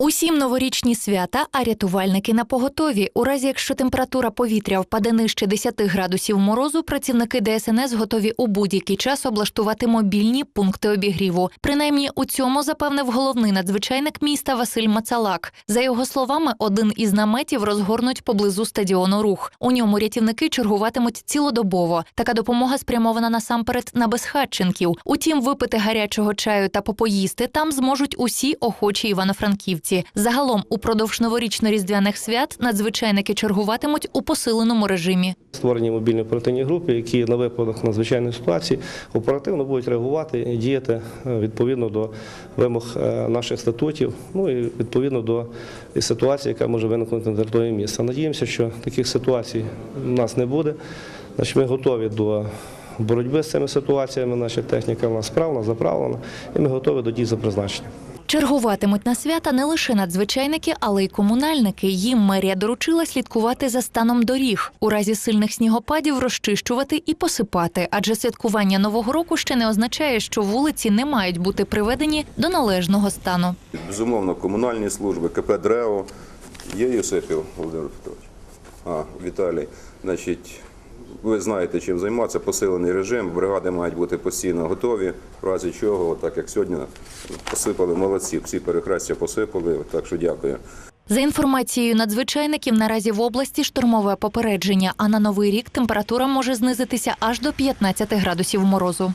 Усім новорічні свята, а рятувальники на поготові. У разі, якщо температура повітря впаде нижче 10 градусів морозу, працівники ДСНС готові у будь-який час облаштувати мобільні пункти обігріву. Принаймні у цьому запевнив головний надзвичайник міста Василь Мацалак. За його словами, один із наметів розгорнуть поблизу стадіону рух. У ньому рятівники чергуватимуть цілодобово. Така допомога спрямована насамперед на безхатченків. Утім, випити гарячого чаю та попоїсти там зможуть усі охочі івано-франківці. Загалом, упродовж новорічно-різдвяних свят надзвичайники чергуватимуть у посиленому режимі. Створені мобільні оперативні групи, які на випадок надзвичайної ситуації оперативно будуть реагувати і діяти е, відповідно до вимог е, наших статутів, ну і відповідно до ситуації, яка може виникнути на території міста. Надіємося, що таких ситуацій у нас не буде. Значить, ми готові до боротьби з цими ситуаціями. Наша техніка в нас справна, заправлена, і ми готові до дій за призначенням. Чергуватимуть на свята не лише надзвичайники, але й комунальники. Їм мерія доручила слідкувати за станом доріг, у разі сильних снігопадів розчищувати і посипати, адже святкування нового року ще не означає, що вулиці не мають бути приведені до належного стану. Безумовно, комунальні служби, КП ДРЕО. Є Юсипів Володимир Петрович? А, Віталій. Значить, ви знаєте, чим займатися, посилений режим, бригади мають бути постійно готові, в разі чого, так як сьогодні посипали молодці, всі перехрестя посипали, так що дякую. За інформацією надзвичайників, наразі в області штормове попередження, а на новий рік температура може знизитися аж до 15 градусів морозу.